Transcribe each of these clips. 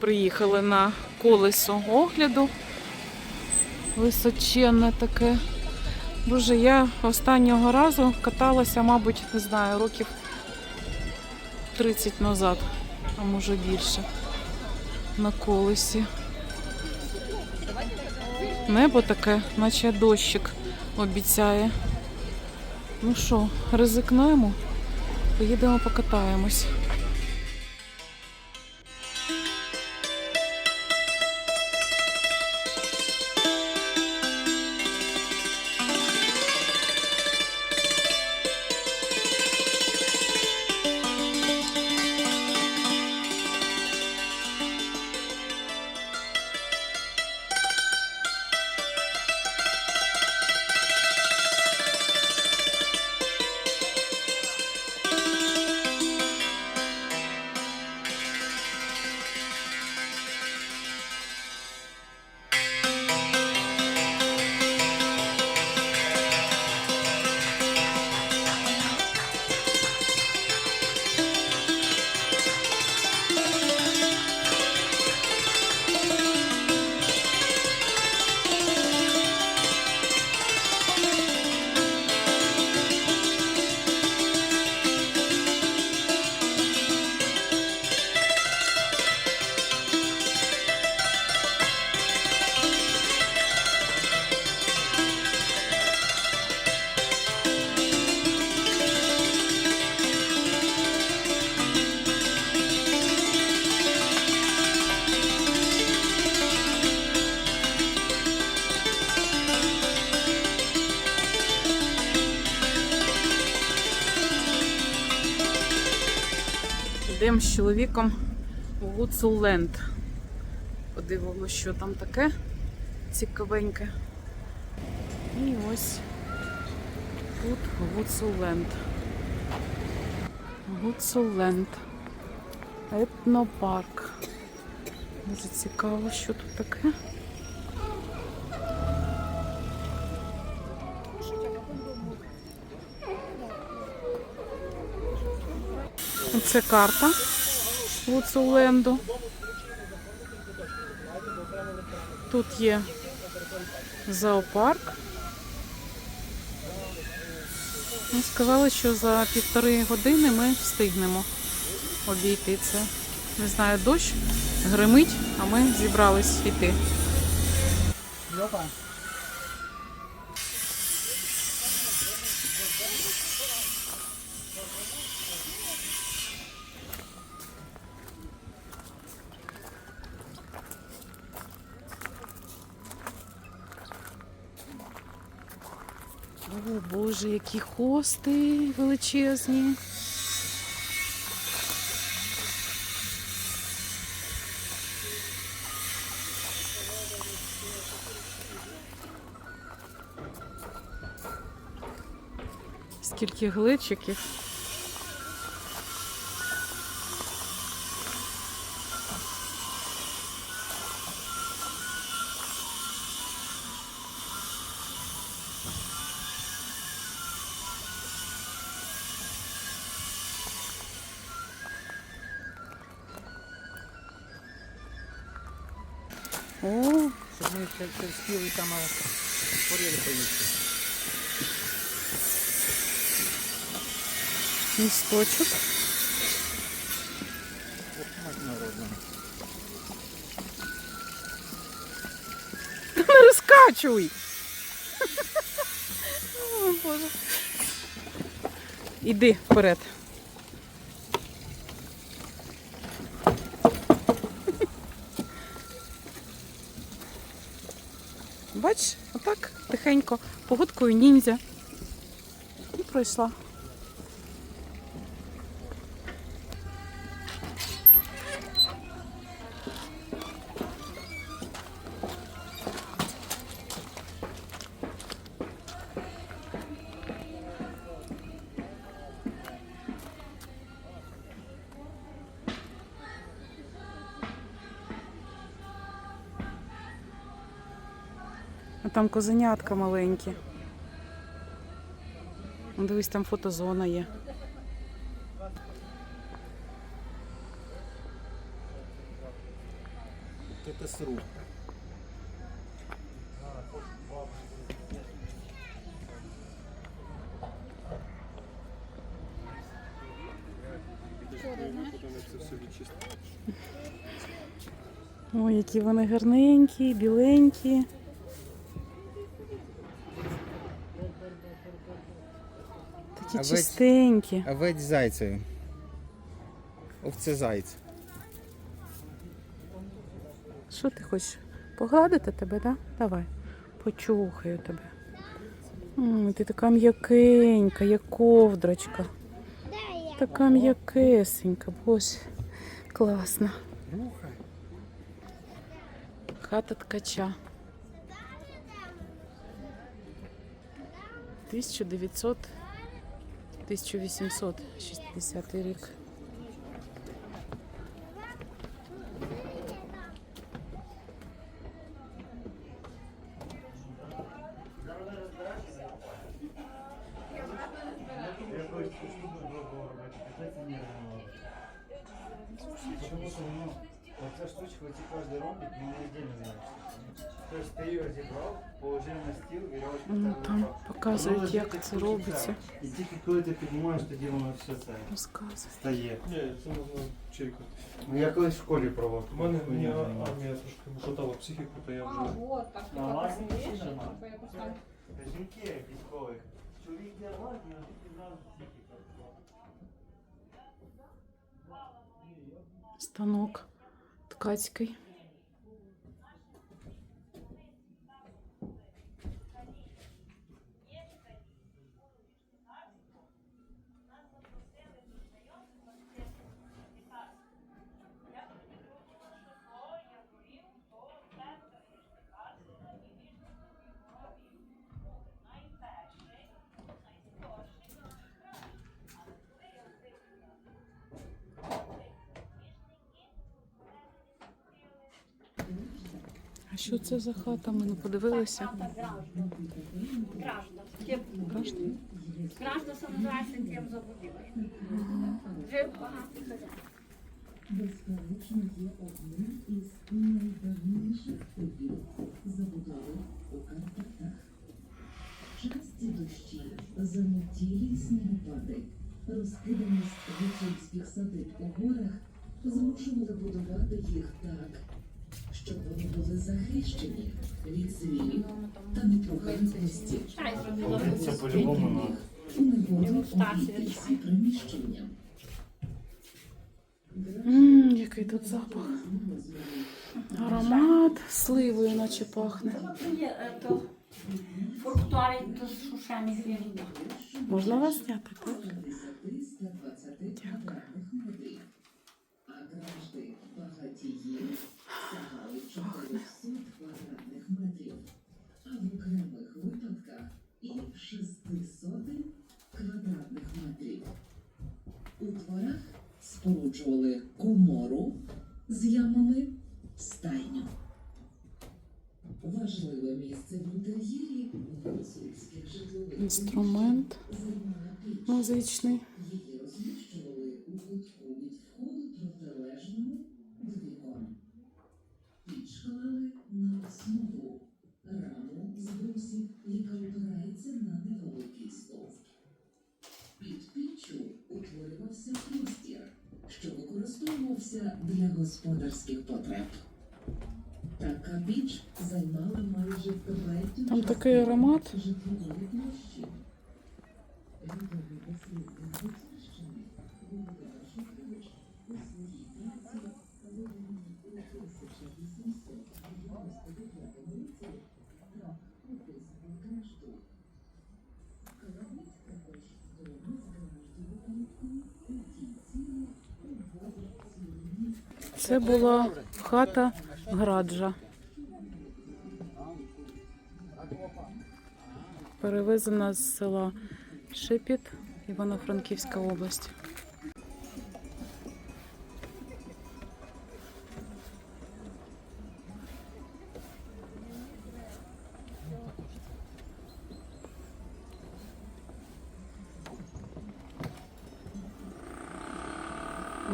Приїхали на колесо огляду. Височенне таке. Боже, я останнього разу каталася, мабуть, не знаю, років 30 назад, а може більше. На колесі. Небо таке, наче дощик обіцяє. Ну що, ризикнемо? Поїдемо покатаємось. Йдемо з чоловіком у Гуцуленд. Подивимося, що там таке цікавеньке. І ось тут Гуцуленд. Гуцуленд. Етнопарк. Дуже цікаво, що тут таке. Це карта Гуцуленду. Тут є зоопарк. Ну, сказали, що за півтори години ми встигнемо обійти це. Не знаю, дощ гримить, а ми зібрались йти. Боже, які хости величезні. Скільки глечиків. Мать народна. Не розкачуй. О, Боже. Іди вперед. Бач, отак тихенько, погодкою ніндзя. І пройшла. А там козенятка маленькі. Ну, Дивись, там фотозона є. ТСРУ. Ой, які вони гарненькі, біленькі. Ви- чистенькі. А ведь зайцею. Овце зайць. Що ти хочеш? Погладити тебе, да? Давай. Почухаю тебе. М, ти така м'якенька, як ковдрочка. Така м'якесенька, боже. Класно. Рухай. Хата ткача. 1900 1860 рік. показують, Воно як лежить це як робиться. І тільки коли ти піднімаєш, тоді воно все це Розказує. стає. Ні, це можна чиркати. Ну я колись в школі пробував. У мене таку мені хуйню а- займався. армія трошки вихотала психіку, то я А, вже. вот, так ти На так вас розумієш, не що нема. типу якось так. Та Жінки військових. Чоловік де армії, а жінки зразу психіка. Станок ткацький. Що це за хата? Ми не подивилися. Граждан. Тим Граждан? граждан це називається тим безперечно є одним із найдавніших типів забудови у Карпатах. Часті дощі, заметілі снігопади, розкиданість гуцульських садиб у горах змушували будувати їх так, щоб вони були захищені від звірів та зробила Це по-любому. У обійтися приміщенням. Ммм, який тут запах. Аромат сливою, наче пахне. Е, то фруктові до сушених вірів. Можна вас зняти, так? Утворювався простір, що використовувався для господарських потреб. Там такий аромат. житлової площі. Відомий дослідник Гуцульщини Володимир Шухевич у своїй праці, виданій у 1899 році, так описував крешту. Кладуть також доми з краждою квіткою у тій цілі обводять цілі Це була хата Граджа. Перевезена з села Шепіт, Івано-Франківська область.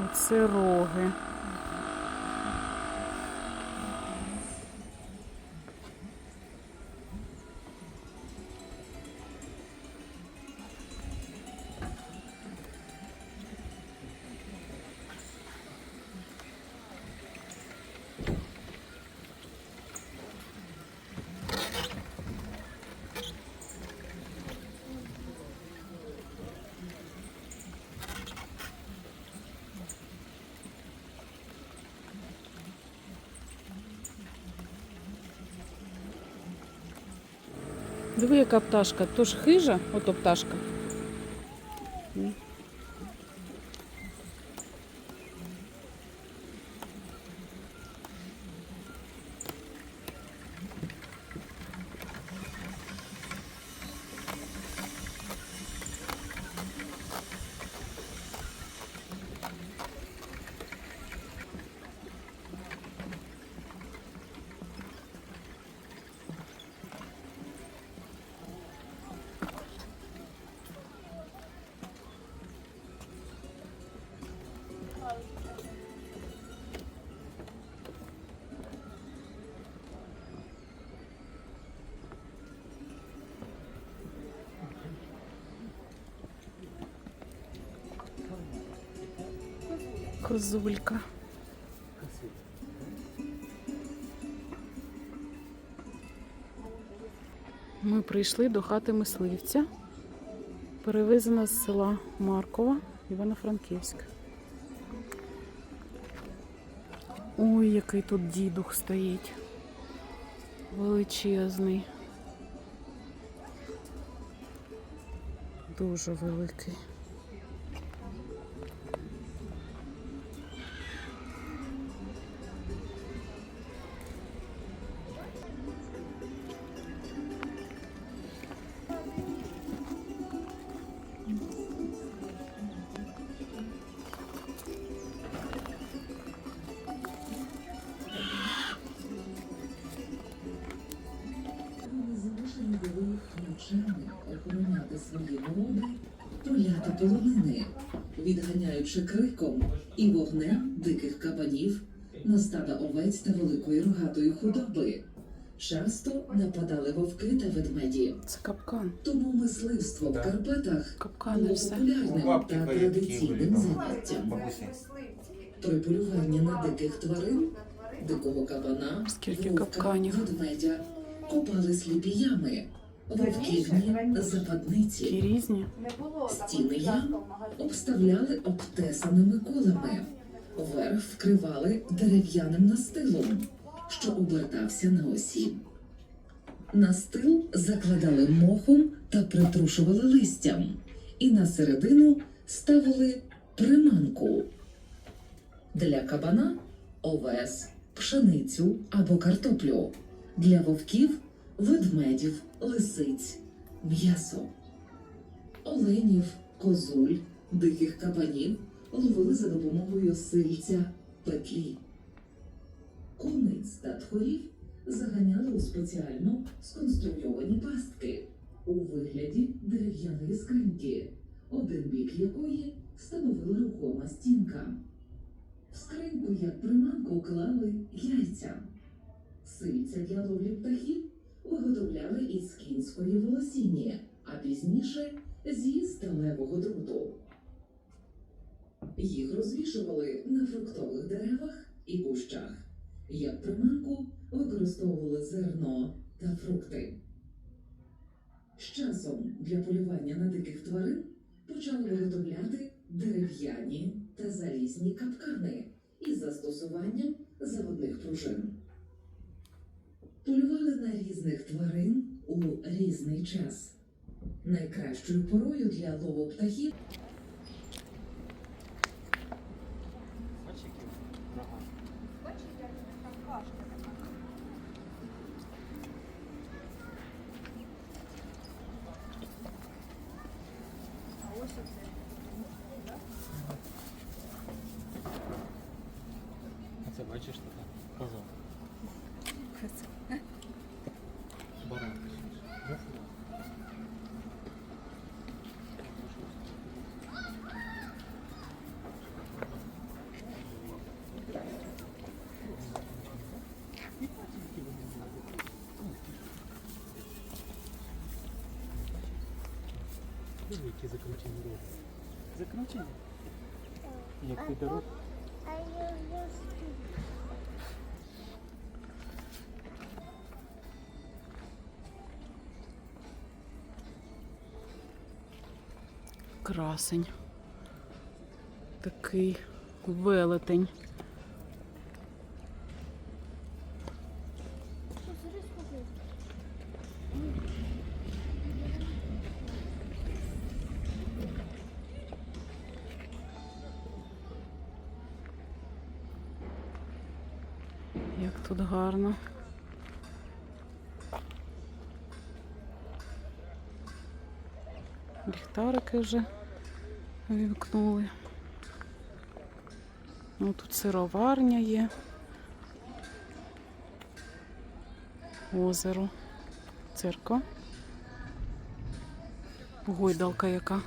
Оце роги. Диви, яка пташка. То ж хижа, ото пташка. Козулька. Ми прийшли до хати мисливця. Перевезена з села Маркова, Івано-Франківськ. Ой, який тут дідух стоїть. Величезний. Дуже великий. Відганяючи криком і вогнем диких кабанів на стада овець та великої рогатої худоби. Часто нападали вовки та ведмеді. Це капкан. Тому мисливство в Карпатах Капкани було популярним Бабки та традиційним заняттям. При полюванні на диких тварин, дикого кабана, Скільки вовка, капканів. ведмедя, копали сліпі ями, вовківні западниці, різні. стіни ям обставляли обтесаними колами, верх вкривали дерев'яним настилом, що обертався на осі. Настил закладали мохом та притрушували листям, і на середину ставили приманку. Для кабана овес, пшеницю або картоплю. Для вовків ведмедів, лисиць, м'ясо. Оленів, козуль, диких кабанів ловили за допомогою сильця петлі. Куниць та тхорів заганяли у спеціально сконструйовані пастки у вигляді дерев'яної скриньки, один бік якої становила рухома стінка. В скриньку як приманку клали яйця. Сильця для ловлі птахів виготовляли із кінської волосіння, а пізніше зі сталевого дроту. Їх розвішували на фруктових деревах і кущах. Як приманку використовували зерно та фрукти. З часом для полювання на диких тварин почали виготовляти дерев'яні та залізні капкани із застосуванням заводних пружин. Полювали на різних тварин у різний час. Найкращою порою для лову птахів Це бачиш така коза. Баран. Які закручені руки. Закручені? Як ти рук? Красень. Такий велетень. Ліхтарики вже вімкнули. Ну, тут сироварня є. Озеро. Церква. Гойдалка яка.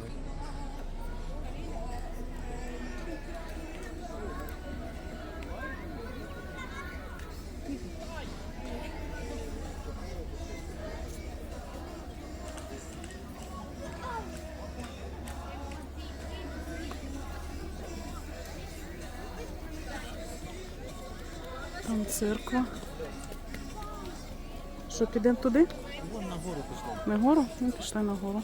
Там. Що, підемо туди? Вон на пішли. На гору? Ну, пішли на гору.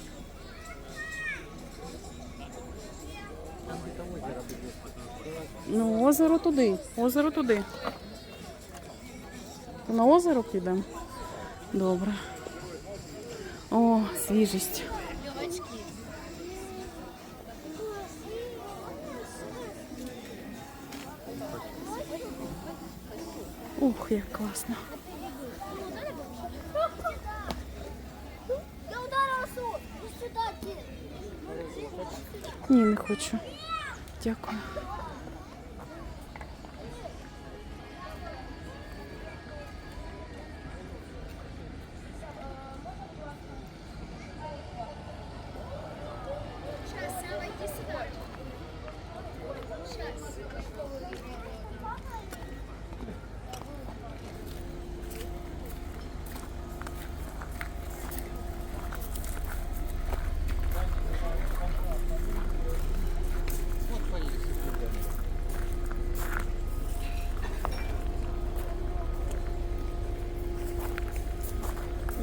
Ну, озеро туди. Озеро туди. На озеро підемо? Добре. О, свіжість. Ух, як класно. Ні, не хочу. Дякую.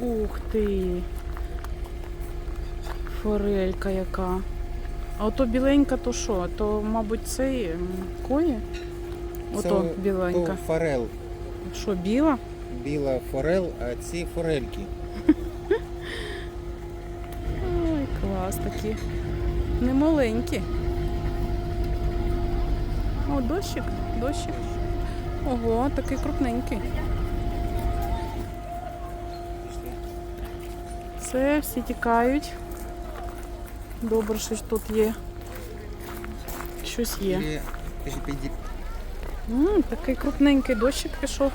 Ух ти. Форелька яка. А ото біленька, то що? То, мабуть, цей кої? Ото біленька. То форел. Що, біла? Біла форел, а ці форельки. Ой, клас такі. Немаленькі. О, дощик, дощик. Ого, такий крупненький. Все, всі тікають. Добре, що тут є. Щось є. М, такий крупненький дощик пішов.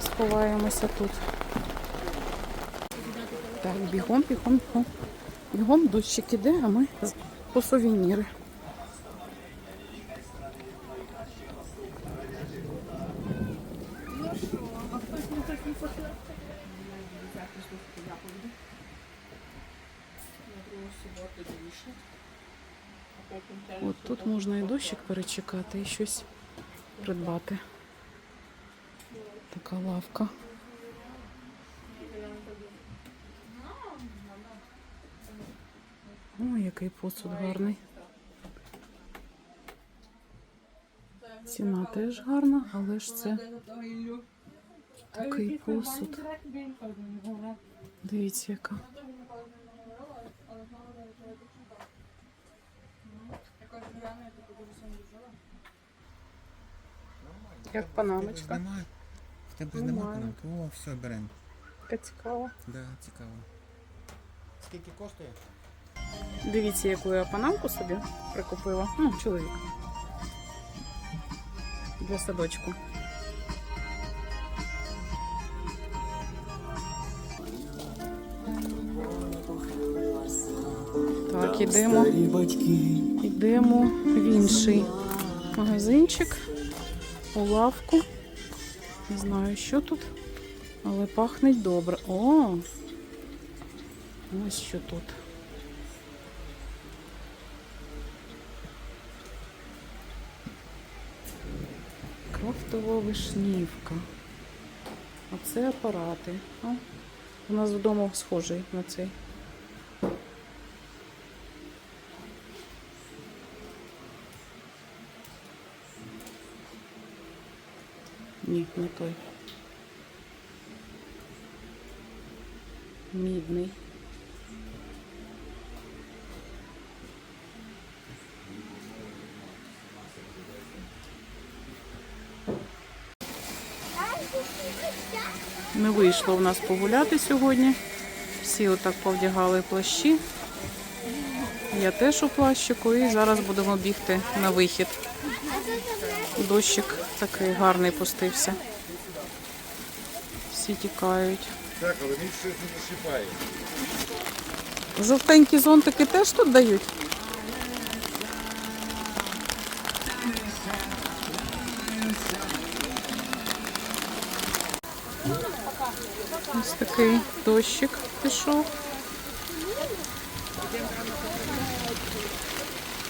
Сховаємося тут. Так, бігом, бігом, бігом. Бігом дощик іде, а ми по сувеніри. От тут можна і перечекати, і щось придбати. Така лавка. Ой, який посуд гарний. Ціна теж гарна, але ж це такий посуд. Дивіться, яка. Як панамочка. Немає. В тебе Немає. немає панамки? О, все, беремо. Яка цікава. Да, цікаво. Скільки коштує? Дивіться, яку я панамку собі прикупила. Ну, чоловік. Для садочку. Так, ідемо. Йдемо в інший магазинчик, у лавку. Не знаю, що тут, але пахнеть добре. О! Ось що тут. Крафтова вишнівка. Оце апарати. О, у нас вдома схожий на цей. Ні, не той. Мідний. Не вийшло в нас погуляти сьогодні. Всі отак повдягали плащі. Я теж у плащику і зараз будемо бігти на вихід. Дощик такий гарний пустився. Всі тікають. Так, але він щось не зашипає. Жовтенькі зонтики теж тут дають. Ось такий дощик пішов.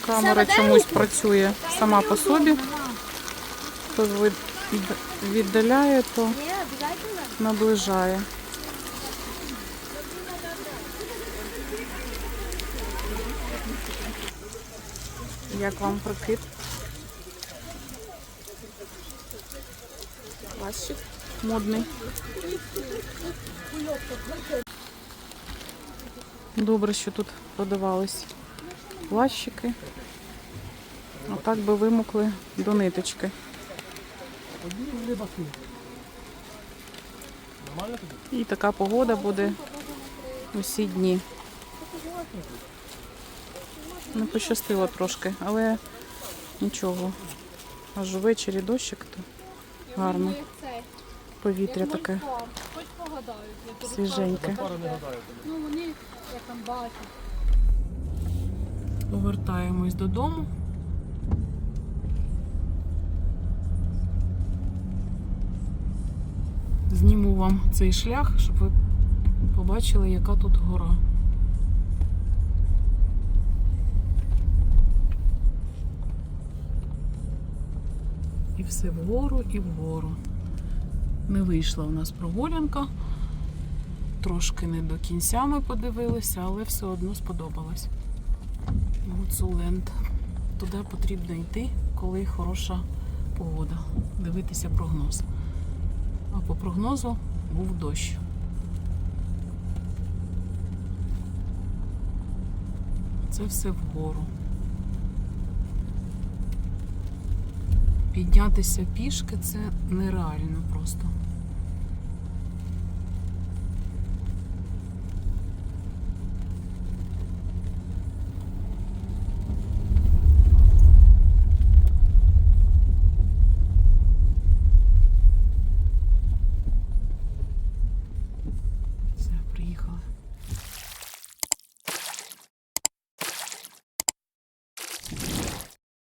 Камера чомусь працює сама по собі. То від- віддаляє, то наближає. Як вам прокид? Плащик модний. Добре, що тут продавались плащики. А так би вимокли до ниточки. І така погода буде усі дні. Не пощастило трошки, але нічого. Аж ввечері дощик, то гарно. Повітря таке Хоч погадають, свіженьке. Ну вони, там бачать. Повертаємось додому. Зніму вам цей шлях, щоб ви побачили, яка тут гора. І все вгору і вгору. Не вийшла у нас прогулянка. Трошки не до кінця ми подивилися, але все одно сподобалось. Гуцуленд. Туди потрібно йти, коли хороша погода. Дивитися прогноз. А по прогнозу був дощ. Це все вгору. Піднятися пішки це нереально просто.